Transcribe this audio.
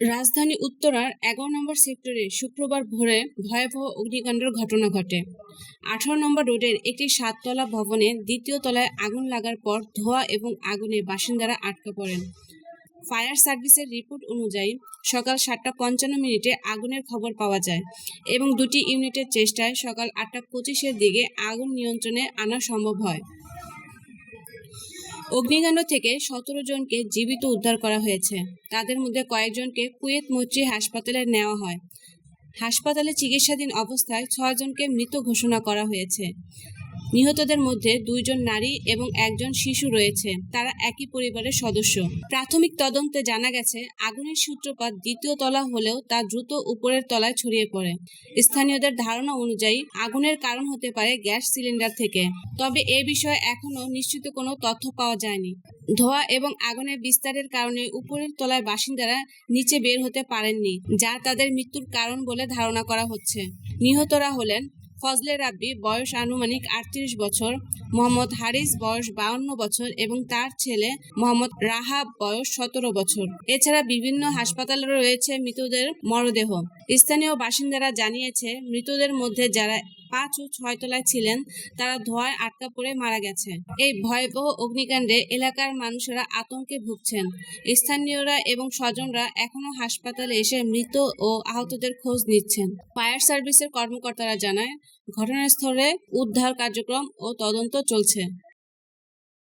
রাজধানী উত্তরার এগারো নম্বর সেক্টরে শুক্রবার ভোরে ভয়াবহ অগ্নিকাণ্ডের ঘটনা ঘটে। আঠারো নম্বর রোডের একটি সাততলা ভবনে দ্বিতীয় তলায় আগুন লাগার পর ধোঁয়া এবং আগুনে বাসিন্দারা আটকা পড়েন। ফায়ার সার্ভিসের রিপোর্ট অনুযায়ী সকাল সাতটা পঞ্চান্ন মিনিটে আগুনের খবর পাওয়া যায় এবং দুটি ইউনিটের চেষ্টায় সকাল আটটা পঁচিশের দিকে আগুন নিয়ন্ত্রণে আনা সম্ভব হয়। অগ্নিকাণ্ড থেকে সতেরো জনকে জীবিত উদ্ধার করা হয়েছে। তাদের মধ্যে কয়েকজনকে কুয়েত মৈত্রী হাসপাতালে নেওয়া হয়। হাসপাতালে চিকিৎসাধীন অবস্থায় ছয়জনকে মৃত ঘোষণা করা হয়েছে। নিহতদের মধ্যে দুইজন নারী এবং একজন শিশু রয়েছে। তারা একই পরিবারের সদস্য। প্রাথমিক তদন্তে জানা গেছে, আগুনের সূত্রপাত দ্বিতীয় তলা হলেও তা দ্রুত উপরের তলায় ছড়িয়ে পড়ে। স্থানীয়দের ধারণা অনুযায়ী, আগুনের কারণ হতে পারে গ্যাস সিলিন্ডার থেকে। তবে এ বিষয়ে এখনও নিশ্চিত কোনো তথ্য পাওয়া যায়নি। ধোঁয়া এবং আগুনের বিস্তারের কারণে উপরের তলায় বাসিন্দারা নিচে বের হতে পারেননি, যা তাদের মৃত্যুর কারণ বলে ধারণা করা হচ্ছে। নিহতরা হলেন ফজলে রাব্বি বয়স আনুমানিক আটত্রিশ বছর, মোহাম্মদ হারিস বয়স বাউন্ন বছর এবং তার ছেলে মোহাম্মদ রাহাব বয়স সতেরো বছর। এছাড়া বিভিন্ন হাসপাতালে রয়েছে মৃতদের মরদেহ। স্থানীয় বাসিন্দারা জানিয়েছে, মৃতদের মধ্যে যারা পাঁচ ও ছয় তলায় ছিলেন, তারা ধোঁয়ায় আটকা পড়ে মারা গেছে এই ভয়াবহ অগ্নিকাণ্ডে এলাকার মানুষেরা আতঙ্কে ভুগছেন। স্থানীয়রা এবং স্বজনরা এখনও হাসপাতালে এসে মৃত ও আহতদের খোঁজ নিচ্ছেন। ফায়ার সার্ভিসের কর্মকর্তারা জানায়, ঘটনাস্থলে উদ্ধার কার্যক্রম ও তদন্ত চলছে।